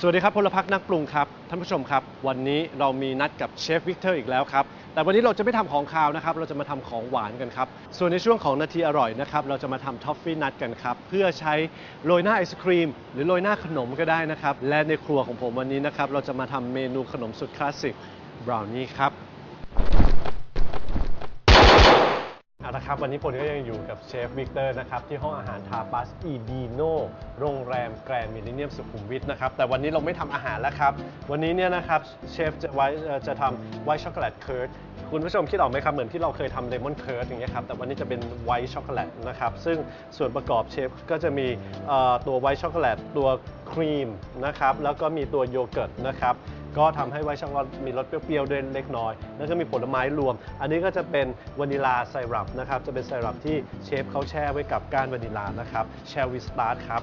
สวัสดีครับพลพักนักปรุงครับท่านผู้ชมครับ วันนี้เรามีนัดกับเชฟวิกเตอร์อีกแล้วครับ แต่วันนี้เราจะไม่ทำของคาวนะครับ เราจะมาทำของหวานกันครับ ส่วนในช่วงของนาทีอร่อยนะครับ เราจะมาทำท็อฟฟี่นัทกันครับ เพื่อใช้โรยหน้าไอศครีม หรือโรยหน้าขนมก็ได้นะครับ และในครัวของผมวันนี้นะครับ เราจะมาทำเมนูขนมสุดคลาสสิกบราวนี่ครับ เอาละครับ วันนี้ผมก็ยังอยู่กับเชฟวิกเตอร์นะครับ ที่ห้องอาหารทาปาสอีดีโนโรงแรมแกรนด์มิลเลนเนียมสุขุมวิทนะครับ แต่วันนี้เราไม่ทำอาหารแล้วครับ วันนี้เนี่ยนะครับเชฟจะไว้จะทำไวท์ช็อกโกแลตเคิร์ดคุณผู้ชมคิดออกไหมครับ เหมือนที่เราเคยทำเลมอนเคิร์ดอย่างเงี้ยครับ แต่วันนี้จะเป็นไวท์ช็อกโกแลตนะครับ ซึ่งส่วนประกอบเชฟก็จะมีตัวไวท์ช็อกโกแลตตัวครีมนะครับแล้วก็มีตัวโยเกิร์ตนะครับ ก็ทำให้ไวช็อกโกแลตมีรสเปรี้ยวๆด้วยเล็กน้อย แล้วก็มีผลไม้รวม อันนี้ก็จะเป็นวานิลาไซรัปนะครับ จะเป็นไซรัปที่เชฟเขาแช่ไว้กับก้านวานิลานะครับแชร์วิสตาร์ทครับ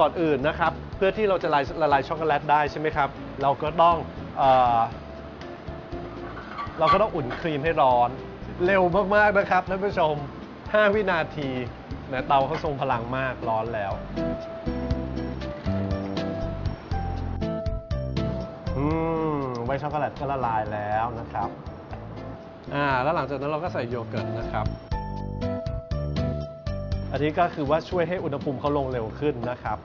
ก่อนอื่นนะครับ เพื่อที่เราจะละลายละลายช็อกโกแลตได้ใช่ไหมครับ เราก็ต้องเอเราก็ต้องอุ่นครีมให้ร้อน เร็วมากๆนะครับท่านผู้ชม 5 วินาทีนะเตาเขาทรงพลังมากร้อนแล้ว อืมไวท์ช็อกโกแลตก็ละลายแล้วนะครับ อ่าแล้วหลังจากนั้นเราก็ใส่โยเกิร์ตนะครับ อันนี้ก็คือว่าช่วยให้อุณหภูมิเขาลงเร็วขึ้นนะครับ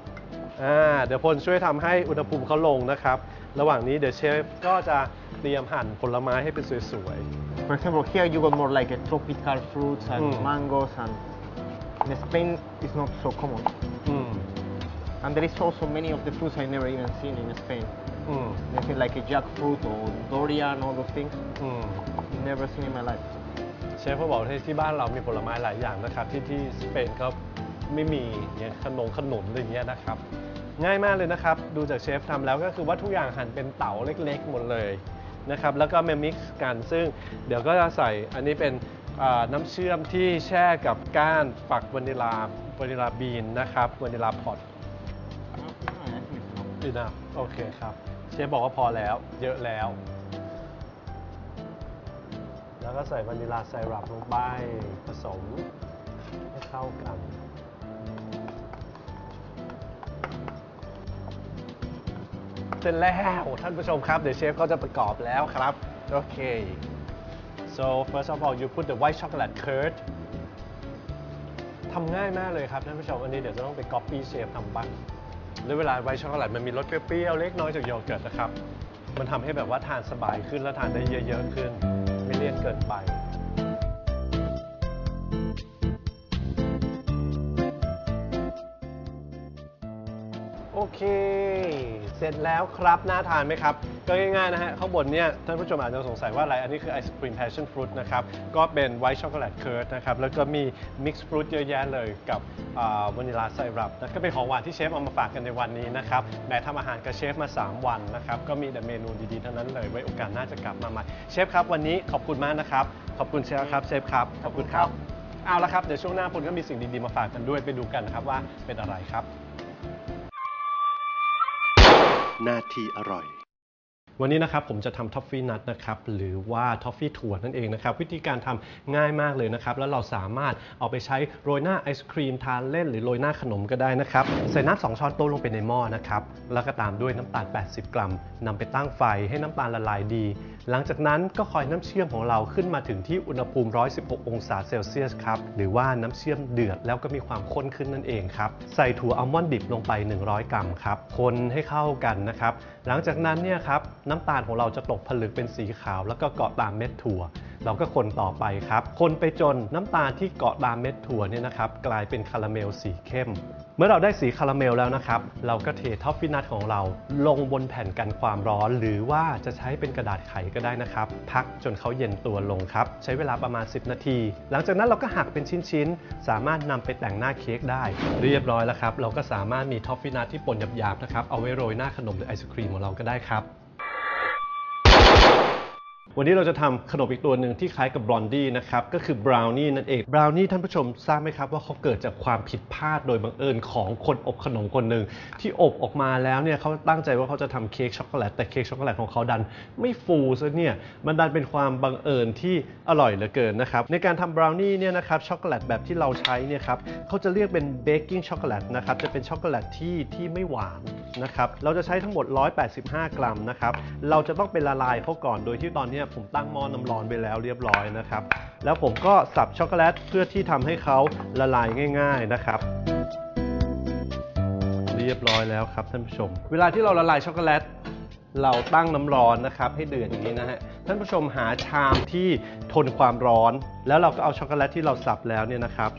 อ่าเดี๋ยวพลช่วยทำให้อุณหภูมิเขาลงนะครับ ระหว่างนี้เดี๋ยวเชฟก็จะเตรียมหั่นผลไม้ให้เป็นสวย For example, here you got more like a tropical fruits and Mm. mangoes, and in Spain it's not so common. ๆอืม And there is also many of the fruits I never even seen in Spain. อืม Anything like a jackfruit or durian, all those things. อืม Never seen in my life. เชฟเขาบอกที่ที่บ้านเรามีผลไม้หลายอย่างนะครับที่ที่สเปนก็ไม่มีอย่างขนมขนุนอะไรอย่างเงี้ยนะครับง่ายมากเลยนะครับ ดูจากเชฟทำแล้วก็คือว่าทุกอย่างหั่นเป็นเต๋าเล็กๆ หมดเลยนะครับแล้วก็มามิกซ์กันซึ่งเดี๋ยวก็จะใส่อันนี้เป็นอ่าน้ำเชื่อมที่แช่กับก้านฝักวานิลาวานิลาบีนนะครับวานิลาพอตดีนะโอเคครับ เชฟบอกว่าพอแล้ว เยอะแล้ว แล้วก็ใส่วานิลาไซรัปลงไปผสมให้เข้ากัน เสร็จแล้วท่านผู้ชมครับ เดี๋ยวเชฟก็จะประกอบแล้วครับ โอเค so first of all you put the white chocolate curd ทำง่ายมากเลยครับท่านผู้ชม อันนี้เดี๋ยวจะต้องไป copy เชฟทำบ้าง ด้วยเวลาไวท์ช็อกโกแลตมันมีรสเปรี้ยวๆเล็กน้อยจากโยเกิร์ตนะครับ มันทำให้แบบว่าทานสบายขึ้นและทานได้เยอะๆขึ้น ไม่เลี่ยนเกินไป เค เสร็จแล้วครับน่าทานไหมครับ ก็ง่ายๆนะฮะข้างบนเนี่ยท่านผู้ชมอาจจะสงสัยว่าอะไร อันนี้คือไอศครีม passion fruit นะครับ ก็เป็นไวท์ช็อกโกแลตเคิร์ดนะครับ แล้วก็มีมิกซ์ฟรุตเยอะแยะเลยกับวานิลาไซรัปนะก็เป็นของหวานที่เชฟเอามาฝากกันในวันนี้นะครับแหมทำอาหารกับเชฟมา 3 วันนะครับ ก็มีแต่เมนูดีๆทั้งนั้นเลยไว้โอกาสหน้าจะกลับมาใหม่เชฟครับวันนี้ขอบคุณมากนะครับขอบคุณเชฟครับเชฟครับขอบคุณครับเอาละครับ เดี๋ยวช่วงหน้าพลก็มีสิ่งดี ๆ มาฝากกันด้วยไปดูกันนะครับว่าเป็นอะไรครับ หน้าที่อร่อย วันนี้นะครับผมจะทำทอฟฟี่นัทนะครับหรือว่าทอฟฟี่ถั่วนั่นเองนะครับวิธีการทำง่ายมากเลยนะครับแล้วเราสามารถเอาไปใช้โรยหน้าไอศครีมทานเล่น หรือโรยหน้าขนมก็ได้นะครับใส่น้ำสองช้อนโต๊ะลงไปในหม้อนะครับแล้วก็ตามด้วยน้ำตาล 80 กรัมนำไปตั้งไฟให้น้ำตาลละลายดี หลังจากนั้นก็คอยน้ำเชื่อมของเราขึ้นมาถึงที่อุณหภูมิ 116 องศาเซลเซียสครับหรือว่าน้ำเชื่อมเดือดแล้วก็มีความข้นขึ้นนั่นเองครับใส่ถั่วอัลมอนด์ดิบลงไป 100 กรัมครับคนให้เข้ากันนะครับ หลังจากนั้นเนี่ยครับน้ำตาลของเราจะตกผลึกเป็นสีขาวแล้วก็เกาะตามเม็ดถั่ว เราก็คนต่อไปครับ คนไปจนน้ำตาลที่เกาะตามเม็ดถั่วเนี่ยนะครับกลายเป็นคาราเมลสีเข้ม เมื่อเราได้สีคาราเมลแล้วนะครับ เราก็เทท็อฟฟี่นัทของเราลงบนแผ่นกันความร้อน หรือว่าจะใช้เป็นกระดาษไขก็ได้นะครับ พักจนเขาเย็นตัวลงครับ ใช้เวลาประมาณ 10 นาที หลังจากนั้นเราก็หักเป็นชิ้นๆ สามารถนำไปแต่งหน้าเค้กได้ เรียบร้อยแล้วครับ เราก็สามารถมีท็อฟฟี่นัทที่ป่นหยาบๆนะครับเอาไว้โรยหน้าขนมหรือไอศครีมของเราก็ได้ครับ วันนี้เราจะทำขนมอีกตัวหนึ่งที่คล้ายกับบลอนดี้นะครับ ก็คือบราวนี่นั่นเอง บราวนี่ท่านผู้ชมทราบไหมครับว่าเขาเกิดจากความผิดพลาดโดยบังเอิญของคนอบขนมคนหนึ่งที่อบออกมาแล้วเนี่ยเขาตั้งใจว่าเขาจะทำเค้กช็อกโกแลตแต่เค้กช็อกโกแลตของเขาดันไม่ฟูซะเนี่ยมันดันเป็นความบังเอิญที่อร่อยเหลือเกินนะครับในการทำบราวนี่เนี่ยนะครับช็อกโกแลตแบบที่เราใช้เนี่ยครับเขาจะเรียกเป็นเบกกิ้งช็อกโกแลตนะครับจะเป็นช็อกโกแลตที่ที่ไม่หวานนะครับเราจะใช้ทั้งหมด 185 กรัมนะครับเราจะต้องเป็นละลายเขาก่อนโดยที่ตอนเนี้ยผมตั้งหม้อน้ำร้อนไปแล้วเรียบร้อยนะครับ แล้วผมก็สับช็อกโกแลตเพื่อที่ทำให้เขาละลายง่าย ๆนะครับเรียบร้อยแล้วครับท่านผู้ชม เวลาที่เราละลายช็อกโกแลตเราตั้งน้ำร้อนนะครับ ให้เดือดอย่างนี้นะฮะท่านผู้ชมหาชามที่ทนความร้อน แล้วเราก็เอาช็อกโกแลตที่เราสับแล้วเนี่ยนะครับ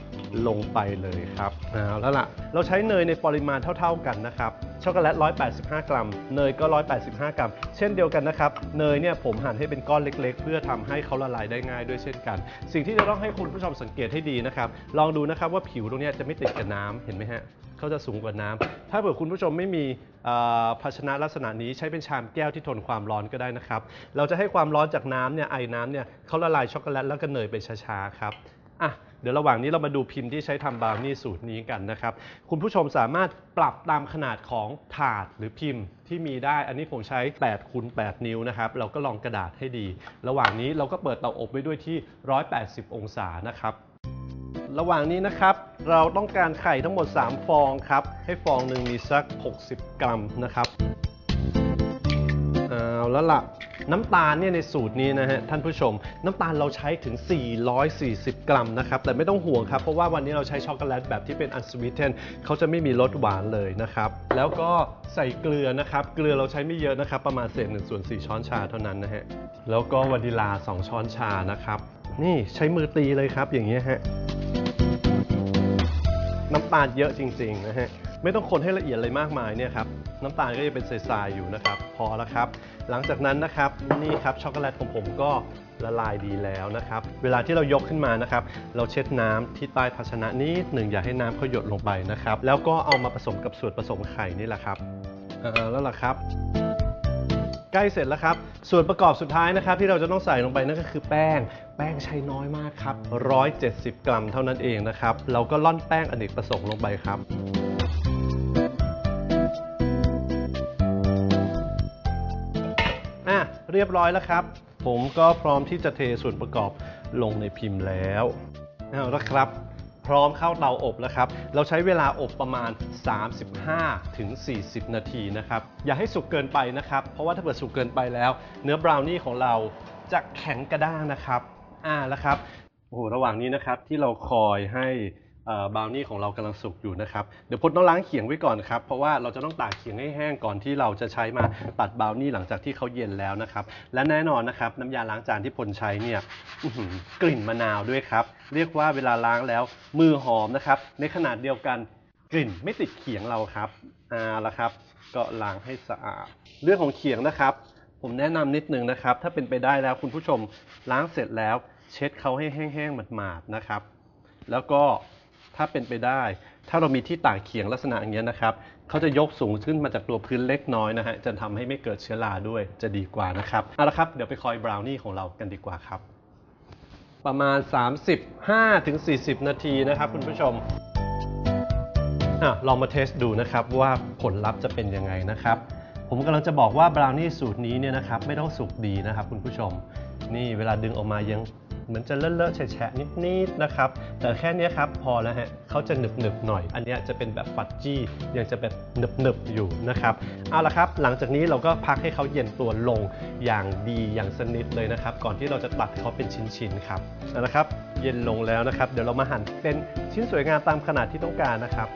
ลงไปเลยครับเอาแล้วล่ะ เราใช้เนยในปริมาณเท่า ๆกันนะครับ ช็อกโกแลต 185 กรัม เนยก็ 185 กรัม เช่นเดียวกันนะครับ เนยเนี่ยผมหั่นให้เป็นก้อนเล็ก ๆ เพื่อทำให้เขาละลายได้ง่ายด้วยเช่นกัน สิ่งที่จะต้องให้คุณผู้ชมสังเกตให้ดีนะครับ ลองดูนะครับว่าผิวตรงนี้จะไม่ติดกับน้ำเห็นไหมฮะเขาจะสูงกว่าน้ำถ้าเผื่อคุณผู้ชมไม่มีอ่อภาชนะลักษณะนี้ใช้เป็นชามแก้วที่ทนความร้อนก็ได้นะครับ เราจะให้ความร้อนจากน้ำเนี่ยไอ้น้ำเนี่ยเขาละลายช็อกโกแลตแล้วก็เนยไปช้าๆครับ อะ เดี๋ยวระหว่างนี้เรามาดูพิมพ์ที่ใช้ทำบราวนี่สูตรนี้กันนะครับ คุณผู้ชมสามารถปรับตามขนาดของถาดหรือพิมพ์ที่มีได้ อันนี้ผมใช้8คูณ8นิ้วนะครับ เราก็ลองกระดาษให้ดี ระหว่างนี้เราก็เปิดเตาอบไว้ด้วยที่ 180 องศานะครับระหว่างนี้นะครับ เราต้องการไข่ทั้งหมด 3 ฟองครับ ให้ฟองหนึ่งมีสัก 60 กรัมนะครับ แล้วล่ะ น้ำตาลเนี่ยในสูตรนี้นะฮะท่านผู้ชม น้ำตาลเราใช้ถึง 440 กรัมนะครับ แต่ไม่ต้องห่วงครับ เพราะว่าวันนี้เราใช้ช็อกโกแลตแบบที่เป็นอันสวีเทนเขาจะไม่มีรสหวานเลยนะครับ แล้วก็ใส่เกลือนะครับ เกลือเราใช้ไม่เยอะนะครับ ประมาณเศษหนึ่งส่วนสี่ช้อนชาเท่านั้นนะฮะแล้วก็วานิลา 2 ช้อนชานะครับ นี่ใช้มือตีเลยครับอย่างนี้ยฮะน้ำตาลเยอะจริงๆนะฮะไม่ต้องคนให้ละเอียดอะไรมากมายเนี่ยครับ น้ำตาลก็จะเป็นทรายๆอยู่นะครับ พอแล้วครับ หลังจากนั้นนะครับนี่ครับช็อกโกแลตของผมก็ละลายดีแล้วนะครับ เวลาที่เรายกขึ้นมานะครับ เราเช็ดน้ำที่ใต้ภาชนะนิดหนึ่งอย่าให้น้ำเขาหยดลงไปนะครับ แล้วก็เอามาผสมกับส่วนผสมไข่นี่แหละครับเอ่าแล้วล่ะครับ ใกล้เสร็จแล้วครับ ส่วนประกอบสุดท้ายนะครับ ที่เราจะต้องใส่ลงไปนั่นก็คือแป้ง แป้งใช้น้อยมากครับ 170 กรัมเท่านั้นเองนะครับ เราก็ล่อนแป้งอเนกประสงค์ลงไปครับ เรียบร้อยแล้วครับ ผมก็พร้อมที่จะเทส่วนประกอบลงในพิมพ์แล้วเอาละครับ พร้อมเข้าเตาอบแล้วครับ เราใช้เวลาอบประมาณ 35ถึง40นาทีนะครับ อย่าให้สุกเกินไปนะครับ เพราะว่าถ้าเกิดสุกเกินไปแล้ว เนื้อบราวนี่ของเราจะแข็งกระด้างนะครับ อ่าแล้วครับโอ้โหระหว่างนี้นะครับที่เราคอยให้ บราวนี่ของเรากำลังสุกอยู่นะครับ เดี๋ยวพดต้องล้างเขียงไว้ก่อนครับ เพราะว่าเราจะต้องตากเขียงให้แห้งก่อนที่เราจะใช้มาตัดบราวนี่หลังจากที่เขาเย็นแล้วนะครับ และแน่นอนนะครับน้ำยาล้างจานที่พลใช้เนี่ยกลิ่นมะนาวด้วยครับ เรียกว่าเวลาล้างแล้วมือหอมนะครับ ในขนาดเดียวกันกลิ่นไม่ติดเขียงเราครับอ่าละครับ ก็ล้างให้สะอาด เรื่องของเขียงนะครับ ผมแนะนำนิดนึงนะครับ ถ้าเป็นไปได้แล้วคุณผู้ชมล้างเสร็จแล้ว เช็ดเขาให้แห้งๆหมาดๆนะครับ แล้วก็ ถ้าเป็นไปได้ ถ้าเรามีที่ตากเขียงลักษณะอย่างเงี้ยนะครับเขาจะยกสูงขึ้นมาจากตัวพื้นเล็กน้อยนะฮะจะทำให้ไม่เกิดเชื้อราด้วยจะดีกว่านะครับเอาละครับเดี๋ยวไปคอยบราวนี่ของเรากันดีกว่าครับ ประมาณ 35ถึง40 นาทีนะครับคุณผู้ชมอะลองมาเทสดูนะครับว่าผลลัพธ์จะเป็นยังไงนะครับผมกำลังจะบอกว่าบราวนี่สูตรนี้เนี่ยนะครับไม่ต้องสุกดีนะครับคุณผู้ชม นี่เวลาดึงออกมายัง เหมือนจะเลอะๆแฉะๆนิดๆนะครับ แต่แค่นี้ครับพอแล้วฮะเขาจะหนึบๆหน่อย อันนี้จะเป็นแบบฟัดจี้ยังจะแบบหนึบๆอยู่นะครับเอาละครับหลังจากนี้เราก็พักให้เขาเย็นตัวลงอย่างดีอย่างสนิทเลยนะครับ ก่อนที่เราจะตัดเขาเป็นชิ้นๆครับเอาละครับ เย็นลงแล้วนะครับ เดี๋ยวเรามาหั่นเป็นชิ้นสวยงามตามขนาดที่ต้องการนะครับ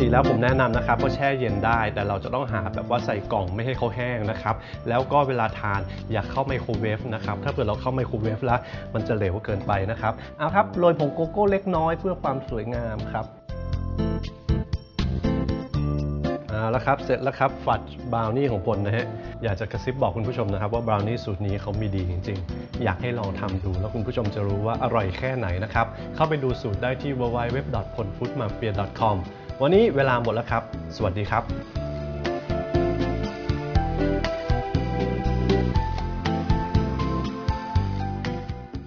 ติแล้วผมแนะนำนะครับว่าแช่เย็นได้ แต่เราจะต้องหาแบบว่าใส่กล่องไม่ให้เขาแห้งนะครับแล้วก็เวลาทานอย่าเข้าไมโครเวฟนะครับถ้าเกิดเราเข้าไมโครเวฟแล้วมันจะเหลวเกินไปนะครับเอาครับโรยผงโกโก้เล็กน้อยเพื่อความสวยงามครับเอาละครับ เสร็จแล้วครับฟัดบราวนี่ของผลนะฮะ อยากจะกระซิบบอกคุณผู้ชมนะครับ ว่าบราวนี่สูตรนี้เขามีดีจริง ๆ อยากให้ลองทำดู แล้วคุณผู้ชมจะรู้ว่าอร่อยแค่ไหนนะครับ เข้าไปดูสูตรได้ที่ www.polfoodmafia.com วันนี้เวลาหมดแล้วครับ สวัสดีครับ